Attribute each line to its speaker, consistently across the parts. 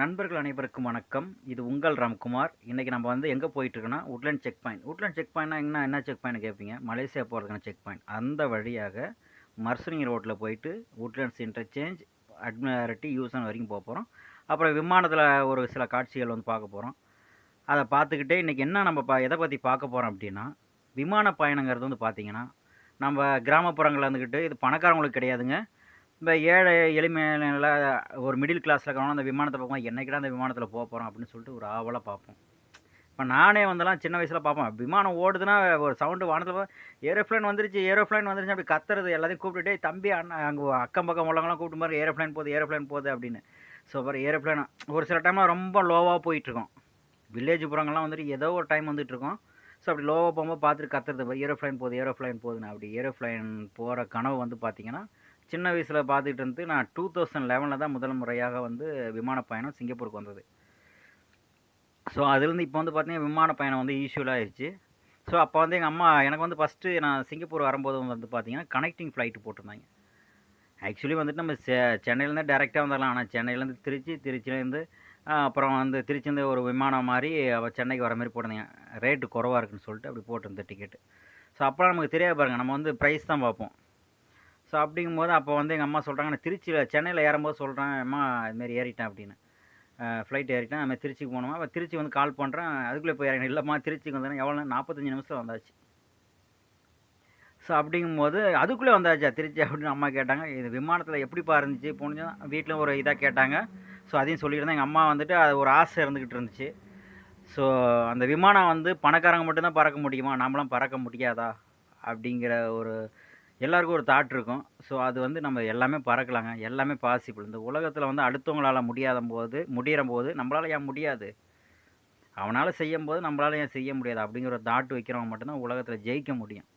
Speaker 1: நண்பர்கள் அனைவருக்கும் வணக்கம். இது உங்கள் ராம்குமார். இன்றைக்கி நம்ம வந்து எங்கே போயிட்டுருக்கோன்னா Woodland check point Woodland check பாயிண்ட்னா என்ன? என்ன செக் பாயிண்ட் கேட்பீங்க மலேசியா போகிறதுக்கான செக் பாயிண்ட் அந்த வழியாக மர்சனிங் ரோட்டில் போயிட்டு உட்லேண்ட்ஸ் இன்டர்சேஞ்ச் அட்மிரட்டி யூசன் வரைக்கும் போக போகிறோம் அப்புறம் விமானத்தில் ஒரு சில காட்சிகள் வந்து பார்க்க போகிறோம் அதை பார்த்துக்கிட்டே இன்றைக்கி என்ன நம்ம பா எதை பற்றி பார்க்க போகிறோம் அப்படின்னா விமான பயணங்கிறது வந்து பார்த்திங்கன்னா நம்ம கிராமப்புறங்களில் இருந்துக்கிட்டு இது பணக்காரங்களுக்கு கிடையாதுங்க. இந்த ஏழை எளிமையில ஒரு மிடில் கிளாஸில் இருக்கிறவங்க அந்த விமானத்தை பார்ப்போம். என்னைக்கிடா அந்த விமானத்தில் போக போகிறோம் அப்படின்னு சொல்லிட்டு ஒரு ஆவலாக பார்ப்போம். இப்போ நானே வந்தெல்லாம் சின்ன வயசில் பார்ப்பேன். விமானம் ஓடுதுன்னா ஒரு சவுண்டு வானத்தில் ஏரோப்ளைன் வந்துருச்சு ஏரோப்ளைன் வந்துருச்சு அப்படி கத்துறது. எல்லாத்தையும் கூப்பிட்டுட்டே தம்பி அண்ணா அங்கே அக்கம் பக்கம் உள்ளவங்களாம் கூப்பிட்டு மாதிரி ஏரோப்ளைன் போகுது ஏரோப்ளைன் போகுது அப்படின்னு. ஸோ அப்புறம் ஏரோப்ளைன் ஒரு சில டைம்லாம் ரொம்ப லோவாக போயிட்டுருக்கோம். வில்லேஜ் புறங்கள்லாம் வந்துட்டு ஏதோ ஒரு டைம் வந்துட்டு இருக்கோம் ஸோ அப்படி லோவாக போகும்போது பார்த்துட்டு கத்துறது ஏரோப்ளைன் போகுது ஏரோப்ளைன் போகுதுன்னு. அப்படி ஏரோப்ளைன் போகிற கனவு வந்து பார்த்திங்கன்னா சின்ன வயசில் பார்த்துக்கிட்டு இருந்து நான் டூ தௌசண்ட் லெவனில் தான் முதல் முறையாக வந்து விமான பயணம் சிங்கப்பூருக்கு வந்தது. ஸோ அதுலேருந்து இப்போ வந்து பார்த்தீங்கன்னா விமான பயணம் வந்து யூஸ்வலாக ஆயிடுச்சு. ஸோ அப்போ வந்து எங்கள் அம்மா எனக்கு வந்து ஃபஸ்ட்டு நான் சிங்கப்பூர் வரும்போது வந்து பார்த்தீங்கன்னா கனெக்டிங் ஃப்ளைட்டு போட்டிருந்தாங்க. ஆக்சுவலி வந்துட்டு நம்ம செ சென்னையிலேருந்து டேரெக்டாக வந்துடலாம் ஆனால் சென்னையிலேருந்து திருச்சி திருச்சியிலேருந்து அப்புறம் வந்து திருச்சிலேருந்து ஒரு விமானம் மாதிரி சென்னைக்கு வர மாதிரி போட்டிருந்தீங்க. ரேட்டு குறவாக இருக்குன்னு சொல்லிட்டு அப்படி போட்டிருந்தேன் டிக்கெட்டு ஸோ அப்போலாம் நமக்கு தெரியாது பாருங்கள் நம்ம வந்து ப்ரைஸ் தான் பார்ப்போம். ஸோ அப்படிங்கும்போது அப்போ வந்து எங்கள் அம்மா சொல்கிறாங்க நான் திருச்சியில் சென்னையில் ஏறும்போது சொல்கிறேன் அம்மா இதுமாரி ஏறிட்டேன் அப்படின்னு. ஃப்ளைட் ஏறிட்டேன் அதுமாதிரி திருச்சிக்கு போனோமா அப்போ திருச்சி வந்து கால் பண்ணுறேன் அதுக்குள்ளே போய் இறங்கினேன் இல்லைம்மா திருச்சிக்கு வந்தேன் எவ்வளோ நாற்பத்தஞ்சு நிமிஷத்தில் வந்தாச்சு. ஸோ அப்படிங்கும்போது அதுக்குள்ளே வந்தாச்சா திருச்சி அப்படின்னு அம்மா கேட்டாங்க. இது விமானத்தில் எப்படிப்பா இருந்துச்சு? போனோம் வீட்டில் ஒரு இதாக கேட்டாங்க. ஸோ அதையும் சொல்லியிருந்தேன் எங்கள் அம்மா வந்துட்டு அது ஒரு ஆசை இருந்துக்கிட்டு இருந்துச்சு. ஸோ அந்த விமானம் வந்து பணக்காரங்க மட்டும்தான் பறக்க முடியுமா? நம்மளாம் பறக்க முடியாதா? அப்படிங்கிற ஒரு எல்லாருக்கும் ஒரு தாட் இருக்கும். ஸோ அது வந்து நம்ம எல்லாமே பறக்கலாங்க. எல்லாமே பாசிபிள் இந்த உலகத்தில் வந்து அடுத்தவங்களால் முடியாத போது முடிகிற போது நம்மளால் ஏன் முடியாது? அவனால் செய்யும் போது நம்மளால் ஏன் செய்ய முடியாது? அப்படிங்கிற ஒரு தாட் வைக்கிறவங்க மட்டும்தான் உலகத்தில் ஜெயிக்க முடியும்.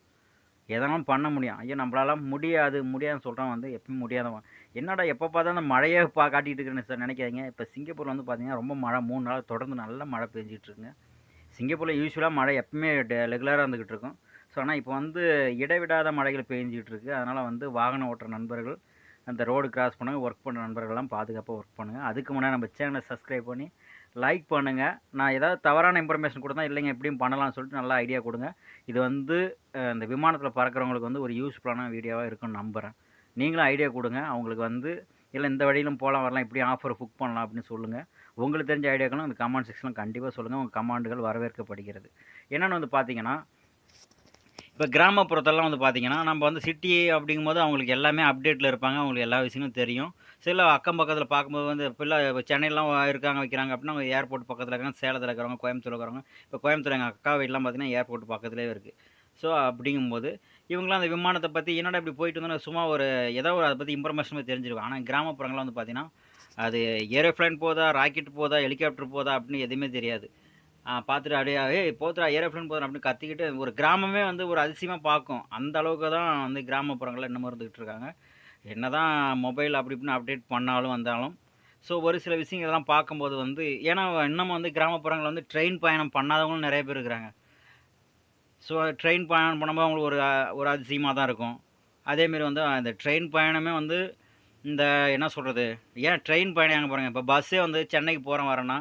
Speaker 1: எதனாலும் பண்ண முடியும். ஐயோ நம்மளால முடியாது முடியாதுன்னு சொல்கிறான் வந்து எப்பயும் முடியாதவன். என்னடா எப்போ பார்த்தா அந்த மழையை பா காட்டிகிட்டு இருக்கிறேன்னு சார் நினைக்காதீங்க. இப்போ சிங்கப்பூரில் வந்து பார்த்தீங்கன்னா ரொம்ப மழை. மூணு நாள் தொடர்ந்து நல்ல மழை பெஞ்சிட்டு இருக்குங்க. சிங்கப்பூரில் யூஸ்வலாக மழை எப்பவுமே ரெகுலராக இருந்துக்கிட்டு இருக்கும். ஸோ ஆனால் இப்போ வந்து இடைவிடாத மழைகள் பெஞ்சிகிட்டு இருக்குது அதனால் வந்து வாகனம் ஓட்டுற நண்பர்கள் அந்த ரோடு கிராஸ் பண்ணுங்கள் ஒர்க் பண்ணுற நண்பர்கள்லாம் பாதுகாப்பாக ஒர்க் பண்ணுங்கள் அதுக்கு முன்னாடி நம்ம சேனலை சப்ஸ்கிரைப் பண்ணி லைக் பண்ணுங்கள் நான் ஏதாவது தவறான இன்ஃபர்மேஷன் கொடுத்தா இல்லைங்க எப்படியும் பண்ணலாம்னு சொல்லிட்டு நல்லா ஐடியா கொடுங்க. இது வந்து இந்த விமானத்தில் பறக்கிறவங்களுக்கு வந்து ஒரு யூஸ்ஃபுல்லான வீடியோவாக இருக்குன்னு நம்புகிறேன் நீங்களும் ஐடியா கொடுங்க. அவங்களுக்கு வந்து இல்லை இந்த வழியிலும் போகலாம் வரலாம் இப்படி ஆஃபர் புக் பண்ணலாம் அப்படின்னு சொல்லுங்கள் உங்களுக்கு தெரிஞ்ச ஐடியாக்களும் அந்த கமெண்ட் செக்ஷனில் கண்டிப்பாக சொல்லுங்கள் உங்கள் கமாண்டுகள் வரவேற்கப்படுகிறது. என்னென்னு வந்து பார்த்தீங்கன்னா இப்போ கிராமப்புறத்தெல்லாம் வந்து பார்த்திங்கன்னா நம்ம வந்து சிட்டி அப்படிங்கும்போது அவங்களுக்கு எல்லாமே அப்டேட்டில் இருப்பாங்க. அவங்களுக்கு எல்லா விஷயமும் தெரியும். சில அக்கம் பக்கத்தில் பார்க்கும்போது வந்து இப்போ இப்போ சென்னையிலாம் இருக்காங்க வைக்கிறாங்க அப்படின்னா அவங்க ஏர்போர்ட் பக்கத்தில் இருக்காங்க சேலத்தில் இருக்கிறவங்க கோயம்புத்தூர் இருக்கிறவங்க. இப்போ கோயம்புத்தூர் எங்கள் அக்கா வீடெலாம் பார்த்திங்கன்னா ஏர்போர்ட் பக்கத்துலேயே இருக்குது ஸோ அப்படிங்கும்போது இவங்களாம் அந்த விமானத்தை பற்றி என்னடா இப்படி போயிட்டு வந்தோன்னா சும்மா ஒரு ஏதோ ஒரு அதை பற்றி இன்ஃபர்மேஷன் தெரிஞ்சிருக்கும். ஆனால் கிராமப்புறங்கள்லாம் வந்து பார்த்திங்கன்னா அது ஏரோப்ளைன் போதா ராக்கெட் போதா ஹெலிகாப்டர் போதா அப்படின்னு எதுவுமே தெரியாது. பார்த்துட்டு அப்படியே ஏய் போத்துடா ஏரோப்ளைன் போதும் அப்படின்னு கத்திக்கிட்டு ஒரு கிராமமே வந்து ஒரு அதிசயமாக பார்க்கும். அந்த அளவுக்கு தான் வந்து கிராமப்புறங்களில் இன்னமும் இருந்துகிட்டு இருக்காங்க. என்ன தான் மொபைல் அப்படி இப்படின்னு அப்டேட் பண்ணாலும் வந்தாலும். ஸோ ஒரு சில விஷயங்கள்லாம் பார்க்கும்போது வந்து ஏன்னா இன்னமும் வந்து கிராமப்புறங்களில் வந்து ட்ரெயின் பயணம் பண்ணாதவங்களும் நிறைய பேர் இருக்கிறாங்க. ஸோ ட்ரெயின் பயணம் பண்ணும்போது அவங்களுக்கு ஒரு ஒரு அதிசயமாக தான் இருக்கும். அதேமாரி வந்து அந்த ட்ரெயின் பயணமே வந்து இந்த என்ன சொல்கிறது ஏன் ட்ரெயின் பயணம் எங்கே போகிறாங்க இப்போ பஸ்ஸே வந்து சென்னைக்கு போகிறேன் வரேன்னா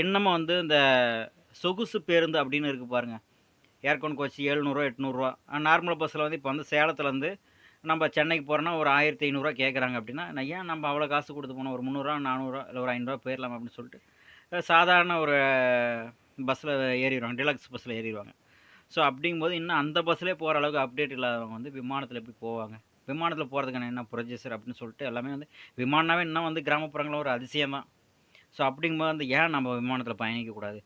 Speaker 1: இன்னமும் வந்து இந்த சொகுசு பேருந்து அப்படின்னு இருக்குது பாருங்கள் ஏர்கோன் கோச் எழுநூறுவா எட்நூறுரூவா நார்மல் பஸ்ஸில் வந்து இப்போ வந்து சேலத்துலேருந்து நம்ம சென்னைக்கு போகிறோன்னா ஒரு ஆயிரத்தி ஐநூறுரூவா கேட்குறாங்க அப்படின்னா நான் ஏன் நம்ம அவ்வளோ காசு கொடுத்து போனோம்? ஒரு முந்நூறுரூவா நானூறுரூவா இல்லை ஒரு ஐநூறுரூவா போயிடலாம் அப்படின்னு சொல்லிட்டு சாதாரண ஒரு பஸ்ஸில் ஏறிடுவாங்க டிலக்ஸ் பஸ்ஸில் ஏறிடுவாங்க. ஸோ அப்படிங்கும்போது இன்னும் அந்த பஸ்ஸிலே போகிற அளவுக்கு அப்டேட் இல்லாதவங்க வந்து விமானத்தில் எப்படி போவாங்க. விமானத்தில் போகிறதுக்கான என்ன ப்ரொஜெசர் அப்படின்னு சொல்லிட்டு எல்லாமே வந்து விமானமே இன்னும் வந்து கிராமப்புறங்களில் ஒரு அதிசயம் தான் ஸோ அப்படிங்கும்போது வந்து ஏன் நம்ம விமானத்தில் பயணிக்கக்கூடாது?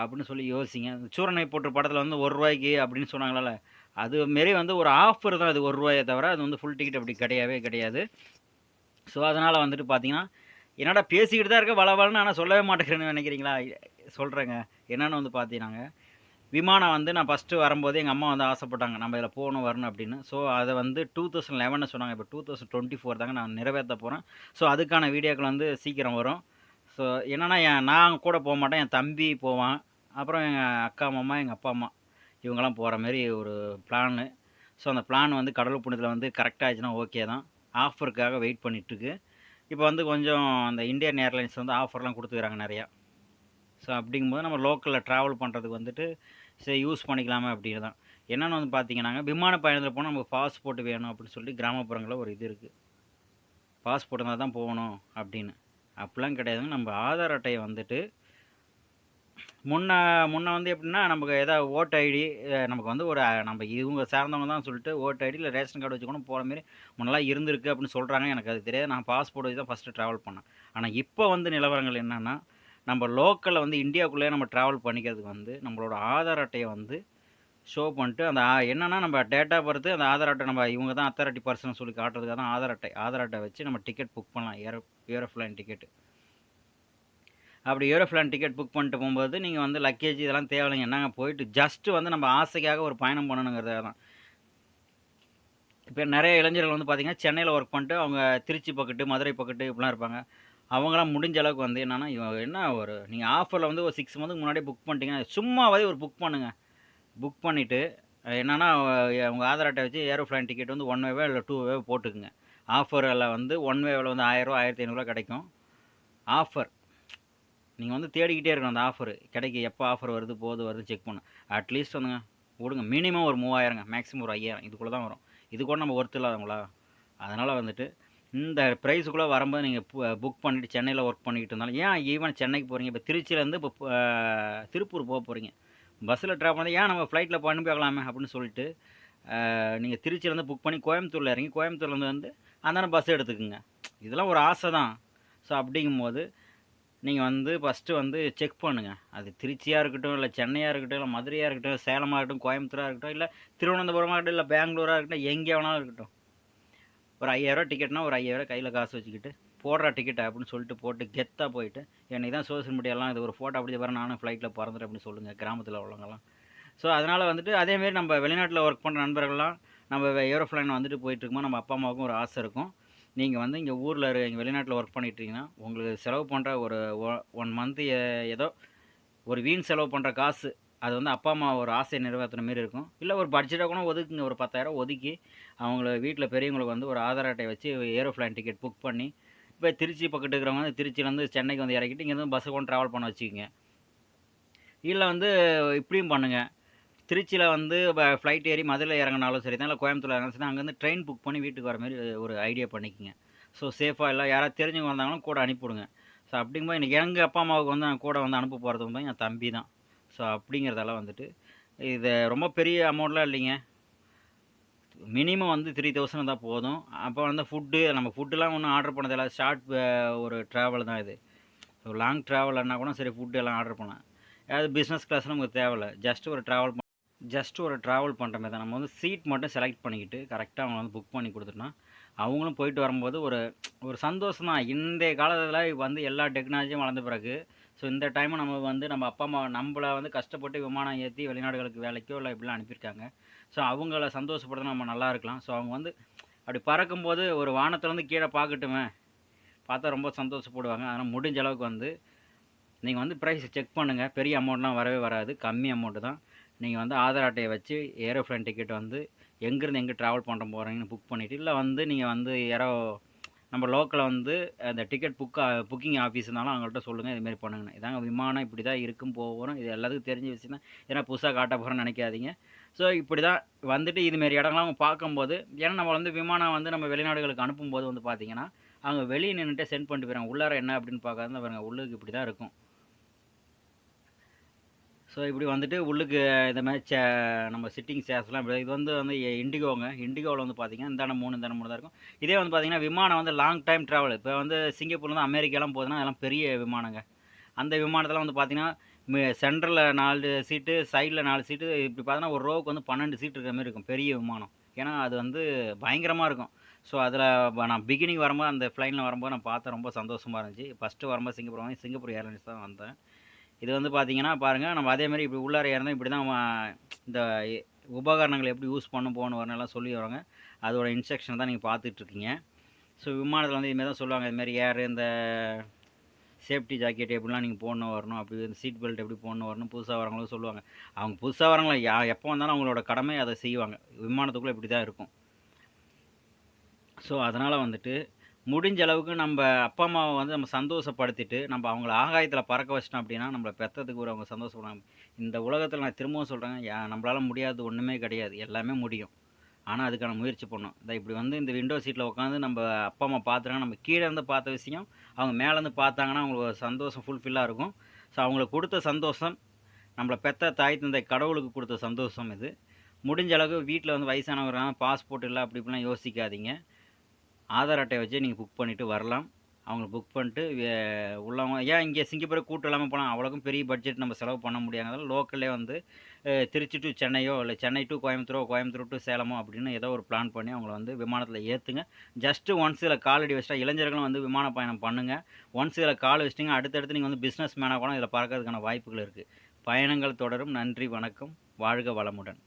Speaker 1: அப்படின்னு சொல்லி யோசிங்க. சூரனை போட்டு படத்தில் வந்து ஒரு ரூபாய்க்கு அப்படின்னு சொன்னாங்களால அது மாரி வந்து ஒரு ஆஃபர் தான் அது ஒரு ரூபாயை தவிர அது வந்து ஃபுல் டிக்கெட் அப்படி கிடையவே கிடையாது. ஸோ அதனால் வந்துட்டு பார்த்தீங்கன்னா என்னடா பேசிக்கிட்டு தான் இருக்க வளவலன்னு ஆனால் சொல்லவே மாட்டேங்கிறேன்னு நினைக்கிறீங்களா? சொல்கிறேங்க என்னென்னு வந்து பார்த்தீங்கன்னாங்க விமானம் வந்து நான் ஃபஸ்ட்டு வரும்போது எங்கள் அம்மா வந்து ஆசைப்பட்டாங்க நம்ம இதில் போகணும் வரணும் அப்படின்னு. ஸோ அதை வந்து டூ தௌசண்ட் லெவனில் சொன்னாங்க. இப்போ டூ தௌசண்ட் டுவெண்ட்டி ஃபோர் தாங்க நான் நிறைவேற்ற போகிறேன் ஸோ அதுக்கான வீடியோக்கள் வந்து சீக்கிரம் வரும். ஸோ என்னென்னா என் நான் கூட போக மாட்டேன். என் தம்பி போவான். அப்புறம் எங்கள் அக்கா மாமா எங்கள் அப்பா அம்மா. இவங்கெல்லாம் போகிற மாதிரி ஒரு பிளான்னு ஸோ அந்த பிளான் வந்து கடலூர் புண்ணியத்தில் வந்து கரெக்டாக ஆச்சுன்னா ஓகே தான். ஆஃபருக்காக வெயிட் பண்ணிகிட்ருக்கு இப்போ வந்து கொஞ்சம் அந்த இந்தியன் ஏர்லைன்ஸ் வந்து ஆஃபர்லாம் கொடுத்துக்கிறாங்க நிறையா. ஸோ அப்படிங்கும்போது நம்ம லோக்கலில் ட்ராவல் பண்ணுறதுக்கு வந்துட்டு சரி யூஸ் பண்ணிக்கலாமே அப்படின்னு தான். என்னென்னு வந்து பார்த்தீங்கன்னா விமான பயணத்தில் போனால் நமக்கு பாஸ்போர்ட் வேணும் அப்படின்னு சொல்லிட்டு கிராமப்புறங்களில் ஒரு இது இருக்குது பாஸ்போர்ட் இருந்தால் தான் போகணும் அப்படின்னு. அப்படிலாம் கிடையாதுங்க. நம்ம ஆதார் அட்டையை வந்துட்டு முன்ன முன்ன வந்து எப்படின்னா நமக்கு ஏதாவது ஓட்டு ஐடி நமக்கு வந்து ஒரு நம்ம இவங்க சார்ந்தவங்க தான் சொல்லிட்டு ஓட்டு ஐடி இல்லை ரேஷன் கார்டு வச்சுக்கணும் போகிற மாரி முன்னெல்லாம் இருந்திருக்கு அப்படின்னு சொல்கிறாங்க எனக்கு அது தெரியாது. நான் பாஸ்போர்ட் வச்சு தான் ஃபஸ்ட்டு ட்ராவல் பண்ணேன். ஆனால் இப்போ வந்து நிலவரங்கள் என்னென்னா நம்ம லோக்கலில் வந்து இந்தியாவுக்குள்ளேயே நம்ம ட்ராவல் பண்ணிக்கிறதுக்கு வந்து நம்மளோட ஆதார் அட்டையை வந்து ஷோ பண்ணிட்டு அந்த என்னென்னா நம்ம டேட்டா பொறுத்து அந்த ஆதார் அட்டை நம்ம இவங்க தான் அத்தாரிட்டி பர்சன் சொல்லி காட்டுறதுக்காக தான் ஆதார் அட்டை ஆதார் அட்டை வச்சு நம்ம டிக்கெட் புக் பண்ணலாம். ஏரோ ஏரோஃப்ளைன் டிக்கெட் அப்படி ஏரோஃப்ளைன் டிக்கெட் புக் பண்ணிட்டு போகும்போது நீங்கள் வந்து லக்கேஜ் இதெல்லாம் தேவையில்லைங்க. நாங்கள் போயிட்டு ஜஸ்ட்டு வந்து நம்ம ஆசைக்காக ஒரு பயணம் பண்ணணுங்கிறதாக தான். இப்போ நிறைய இளைஞர்கள் வந்து பார்த்திங்கன்னா சென்னையில் ஒர்க் பண்ணிட்டு அவங்க திருச்சி பக்கத்து மதுரை பக்கத்து இப்படிலாம் இருப்பாங்க. அவங்களாம் முடிஞ்ச அளவுக்கு வந்து என்னென்னா இவங்க என்ன ஒரு நீங்கள் ஆஃபரில் வந்து ஒரு சிக்ஸ் மந்த்துக்கு முன்னாடியே புக் பண்ணிட்டீங்கன்னா சும்மாவே ஒரு புக் பண்ணுங்கள் புக் பண்ணிவிட்டு என்னென்னா உங்கள் ஆதார் அட்டை வச்சு ஏரோஃப்ளைன் டிக்கெட் வந்து ஒன் வேவோ இல்லை டூ வேவோ போட்டுக்குங்க. ஆஃபரில் வந்து ஒன் வேவில் வந்து ஆயிரரூவா ஆயிரத்தி ஐநூறுரூவா கிடைக்கும். ஆஃபர் நீங்கள் வந்து தேடிக்கிட்டே இருக்கணும் அந்த ஆஃபர் கிடைக்கும் எப்போ ஆஃபர் வருது போது வருது செக் பண்ணு அட்லீஸ்ட் வந்துங்க விடுங்க மினிமம் ஒரு மூவாயிரங்க மேக்ஸிமம் ஒரு ஐயாயிரம். இதுக்குள்ளே தான் வரும். இது கூட நம்ம ஒர்த்து இல்லாதவங்களா? அதனால் வந்துட்டு இந்த ப்ரைஸுக்குள்ளே வரும்போது நீங்கள் புக் பண்ணிவிட்டு சென்னையில் ஒர்க் பண்ணிக்கிட்டு இருந்தாலும் ஏன் ஈவன் சென்னைக்கு போகிறீங்க இப்போ திருச்சியிலேருந்து இப்போ திருப்பூர் போக போகிறீங்க பஸ்ஸில் ட்ராவல் பண்ணி ஏன் நம்ம ஃப்ளைட்டில் பண்ணி போகலாமே அப்படின்னு சொல்லிட்டு நீங்கள் திருச்சியிலேருந்து புக் பண்ணி கோயம்புத்தூரில் இறங்கி கோயம்புத்தூர்லேருந்து வந்து அந்தான பஸ் எடுத்துக்குங்க. இதெல்லாம் ஒரு ஆசை தான். ஸோ அப்படிங்கும்போது நீங்கள் வந்து ஃபஸ்ட்டு வந்து செக் பண்ணுங்கள் அது திருச்சியாக இருக்கட்டும் இல்லை சென்னையாக இருக்கட்டும் இல்லை மதுரையாக இருக்கட்டும் சேலமாக இருக்கட்டும் கோயம்புத்தூராக இருக்கட்டும் இல்லை திருவனந்தபுரமாக இருக்கட்டும் இல்லை பெங்களூராக இருக்கட்டும் எங்கே வேணாலும் இருக்கட்டும். ஒரு ஐயாயிரரூவா டிக்கெட்னா ஒரு ஐயாயிரம் கையில் காசு வச்சுக்கிட்டு போடுற டிக்கெட் அப்படின்னு சொல்லிட்டு போட்டு கெத்தாக போயிட்டு என்னைக்கு தான் சோஷியல் மீடியாலாம் இது ஒரு ஃபோட்டோ அப்படி வர நானும் ஃப்ளைட்டில் பறந்துட்டேன் அப்படின்னு சொல்லுங்கள் கிராமத்தில் உள்ளவங்கலாம். ஸோ அதனால் வந்துட்டு அதேமாரி நம்ம வெளிநாட்டில் ஒர்க் பண்ணுற நண்பர்கள்லாம் நம்ம ஏரோஃப்ளைன் வந்துட்டு போயிட்டு நம்ம அப்பா அம்மாவுக்கும் ஒரு ஆசை இருக்கும். நீங்கள் வந்து இங்கே ஊரில் இங்கே வெளிநாட்டில் ஒர்க் பண்ணிட்டுருக்கீங்கன்னா உங்களுக்கு செலவு பண்ணுற ஒரு ஒன் மந்த்து ஏதோ ஒரு வீண் செலவு பண்ணுற காசு அது வந்து அப்பா அம்மா ஒரு ஆசையை நிறைவேற்றின மாரி இருக்கும். இல்லை ஒரு பட்ஜெட்டாக கூட ஒதுக்குங்க ஒரு பத்தாயிரம் ஒதுக்கி அவங்கள வீட்டில் பெரியவங்களுக்கு வந்து ஒரு ஆதார் அட்டை வச்சு ஏரோஃப்ளைன் டிக்கெட் புக் பண்ணி இப்போ திருச்சி பக்கத்து இருக்கிறவங்க வந்து திருச்சியிலேருந்து சென்னைக்கு வந்து இறக்கிட்டு இங்கேருந்து பஸ்ஸு கொண்டு ட்ராவல் பண்ண வச்சுக்கோங்க. இல்லை வந்து இப்படியும் பண்ணுங்கள் திருச்சியில் வந்து ஃப்ளைட் ஏறி மதுரையில் இறங்கினாலும் சரி தான் இல்லை கோயம்புத்தூர் இறங்கினாலும் சரி அங்கேருந்து ட்ரெயின் புக் பண்ணி வீட்டுக்கு வர மாதிரி ஒரு ஐடியா பண்ணிக்கோங்க. ஸோ சேஃபாக இல்லை யாராவது தெரிஞ்சவங்க வந்தாங்களும் கூட அனுப்பிவிடுங்க. ஸோ அப்படிங்கும்போது எனக்கு எங்கள் அப்பா அம்மாவுக்கு வந்து நான் கூட வந்து அனுப்ப போகிறது வந்து என் தம்பி தான். ஸோ அப்படிங்கிறதால வந்துட்டு இது ரொம்ப பெரிய அமௌண்ட்லாம் இல்லைங்க. மினிமம் வந்து த்ரீ தௌசண்ட் தான் போதும். அப்போ வந்து ஃபுட்டு நம்ம ஃபுட்டுலாம் ஒன்றும் ஆர்டர் பண்ணதில்ல ஷார்ட் ஒரு ட்ராவல் தான் இது. ஸோ லாங் ட்ராவல்னா கூட சரி ஃபுட்டு எல்லாம் ஆர்டர் பண்ணலாம். ஏதாவது பிஸ்னஸ் கிளாஸ் நமக்கு தேவையில்ல. ஜஸ்ட் ஒரு ட்ராவல் ஜஸ்ட் ஒரு ட்ராவல் பண்ணுற மாதிரி தான். நம்ம வந்து சீட் மட்டும் செலக்ட் பண்ணிக்கிட்டு கரெக்டாக அவங்க வந்து புக் பண்ணி கொடுத்துட்டோம்னா அவங்களும் போயிட்டு வரும்போது ஒரு ஒரு சந்தோஷம் தான். இந்த காலத்தில் வந்து எல்லா டெக்னாலஜியும் வளர்ந்த பிறகு ஸோ இந்த டைமும் நம்ம வந்து நம்ம அப்பா அம்மா நம்மளை வந்து கஷ்டப்பட்டு விமானம் ஏற்றி வெளிநாடுகளுக்கு வேலைக்கோ இல்லை இப்படிலாம் அனுப்பியிருக்காங்க. ஸோ அவங்கள சந்தோஷப்படுத்த நம்ம நல்லா இருக்கலாம். ஸோ அவங்க வந்து அப்படி பறக்கும்போது ஒரு வானத்துலேருந்து கீழே பார்க்கட்டுமே பார்த்தா ரொம்ப சந்தோஷப்படுவாங்க. அதனால் முடிஞ்ச அளவுக்கு வந்து நீங்கள் வந்து ப்ரைஸ் செக் பண்ணுங்கள் பெரிய அமௌண்ட்லாம் வரவே வராது. கம்மி அமௌண்ட்டு தான். நீங்கள் வந்து ஆதார் அட்டையை வச்சு ஏரோப்ளைன் டிக்கெட் வந்து எங்கேருந்து எங்கே ட்ராவல் பண்ணுற போகிறீங்கன்னு புக் பண்ணிவிட்டு இல்லை வந்து நீங்கள் வந்து யாரோ நம்ம லோக்கலில் வந்து அந்த டிக்கெட் புக் புக்கிங் ஆஃபீஸ் இருந்தாலும் அவங்கள்ட்ட சொல்லுங்கள் இதுமாரி பண்ணுங்கண்ணே இதாங்க விமானம் இப்படி தான் இருக்கும் போகிறோம் இது எல்லாத்துக்கும் தெரிஞ்ச விஷயம் தான் ஏன்னா புதுசாக காட்ட போகிறேன்னு நினைக்காதீங்க. ஸோ இப்படி தான் வந்துட்டு இதுமாரி இடங்கள்லாம் அவங்க பார்க்கும்போது ஏன்னா நம்ம வந்து விமானம் வந்து நம்ம வெளிநாடுகளுக்கு அனுப்பும்போது வந்து பார்த்தீங்கன்னா அவங்க வெளியே நின்றுட்டு சென்ட் பண்ணிட்டு போயிறாங்க உள்ளார என்ன அப்படின்னு பார்க்காத பாருங்கள் உள்ளுக்கு இப்படி தான் இருக்கும். ஸோ இப்படி வந்துட்டு உள்ளுக்கு இந்த மாதிரி சே நம்ம சிட்டிங் சேர்ஸ்லாம் இப்படி இது வந்து வந்து இண்டிகோங்க இண்டிகோவில் வந்து பார்த்தீங்கன்னா இந்தான மூணு இந்தாண்ட மூணு தான் இருக்கும். இதே வந்து பார்த்தீங்கன்னா விமானம் வந்து லாங் டைம் ட்ராவல் இப்போ வந்து சிங்கப்பூர்லேருந்து அமெரிக்காலாம் போகுதுன்னா அதெல்லாம் பெரிய விமானங்க. அந்த விமானத்தில் வந்து பார்த்தீங்கன்னா சென்டரில் நாலு சீட்டு சைடில் நாலு சீட்டு இப்படி பார்த்தீங்கன்னா ஒரு ரோவுக்கு வந்து பன்னெண்டு சீட் இருக்கிற மாதிரி இருக்கும். பெரிய விமானம். ஏன்னா அது வந்து பயங்கரமாக இருக்கும். ஸோ அதில் நான் பிகினிங் வரும்போது அந்த ஃப்ளைனில் வரும்போது நான் பார்த்தேன் ரொம்ப சந்தோஷமாக இருந்துச்சு. ஃபஸ்ட்டு வரும்போது சிங்கப்பூர் வந்து சிங்கப்பூர் ஏர்லைன்ஸ் தான் வந்தேன். இது வந்து பார்த்தீங்கன்னா பாருங்கள் நம்ம அதே மாதிரி இப்படி உள்ளார இறந்தோம் இப்படி தான் இந்த உபகரணங்களை எப்படி யூஸ் பண்ண போகணும் வரணும் சொல்லி வராங்க அதோட இன்ஸ்ட்ரக்ஷன் தான் நீங்கள் பார்த்துட்ருக்கீங்க. ஸோ விமானத்தில் வந்து இதுமாரி தான் சொல்லுவாங்க இதுமாரி ஏர் இந்த சேஃப்டி ஜாக்கெட் எப்படிலாம் நீங்கள் போடணும் வரணும் அப்படி இந்த சீட் பெல்ட் எப்படி போடணும் வரணும் புதுசாக வரவங்களும் சொல்லுவாங்க. அவங்க புதுசாக வரவங்கள யா எப்போ வந்தாலும் அவங்களோட கடமை அதை செய்வாங்க. விமானத்துக்குள்ளே இப்படி தான் இருக்கும். ஸோ அதனால் வந்துட்டு முடிஞ்ச அளவுக்கு நம்ம அப்பா அம்மாவை வந்து நம்ம சந்தோஷப்படுத்திட்டு நம்ம அவங்கள ஆகாயத்தில் பறக்க வச்சிட்டோம் அப்படின்னா நம்மளை பெற்றதுக்கு ஒரு அவங்க சந்தோஷப்படுவாங்க. இந்த உலகத்தில் நான் திரும்பவும் சொல்கிறேன் நம்மளால் முடியாது ஒன்றுமே கிடையாது. எல்லாமே முடியும். ஆனால் அதுக்கான முயற்சி பண்ணணும். இந்த இப்படி வந்து இந்த விண்டோ சீட்டில் உட்காந்து நம்ம அப்பா அம்மா பார்த்துறாங்க நம்ம கீழே இருந்து பார்த்த விஷயம் அவங்க மேலேருந்து பார்த்தாங்கன்னா அவங்களுக்கு ஒரு சந்தோஷம் ஃபுல்ஃபில்லாக இருக்கும். ஸோ அவங்களுக்கு கொடுத்த சந்தோஷம் நம்மளை பெற்ற தாய் தந்தை கடவுளுக்கு கொடுத்த சந்தோஷம் இது. முடிஞ்ச அளவுக்கு வீட்டில் வந்து வயசானவங்க பாஸ்போர்ட் இல்லை அப்படி இப்படிலாம் யோசிக்காதீங்க. ஆதார் அட்டையை வச்சு நீங்கள் புக் பண்ணிவிட்டு வரலாம். அவங்க புக் பண்ணிட்டு வே- உள்ளவங்க ஏன் இங்கே சிங்கப்பூர் கூட்டம் இல்லாமல் போனால் அவ்வளோக்கும் பெரிய பட்ஜெட் நம்ம செலவு பண்ண முடியாதனால லோக்கல்லே வந்து திருச்சி டு சென்னையோ இல்லை சென்னை டு கோயம்புத்தூரோ கோயம்புத்தூர் டு சேலமோ அப்படின்னு ஏதோ ஒரு பிளான் பண்ணி அவங்கள வந்து விமானத்தில் ஏற்றுங்க ஜஸ்ட்டு ஒன்ஸ் இதில் காலடி வச்சுட்டா இளைஞர்களும் வந்து விமான பயணம் பண்ணுங்கள் ஒன்ஸ் இதில் கால் வச்சிட்டிங்க அடுத்தடுத்து நீங்கள் வந்து பிஸ்னஸ் மேனாக கூட இதில் பறக்கிறதுக்கான வாய்ப்புகள் இருக்குது பயணங்கள் தொடரும். நன்றி வணக்கம். வாழ்க வளமுடன்.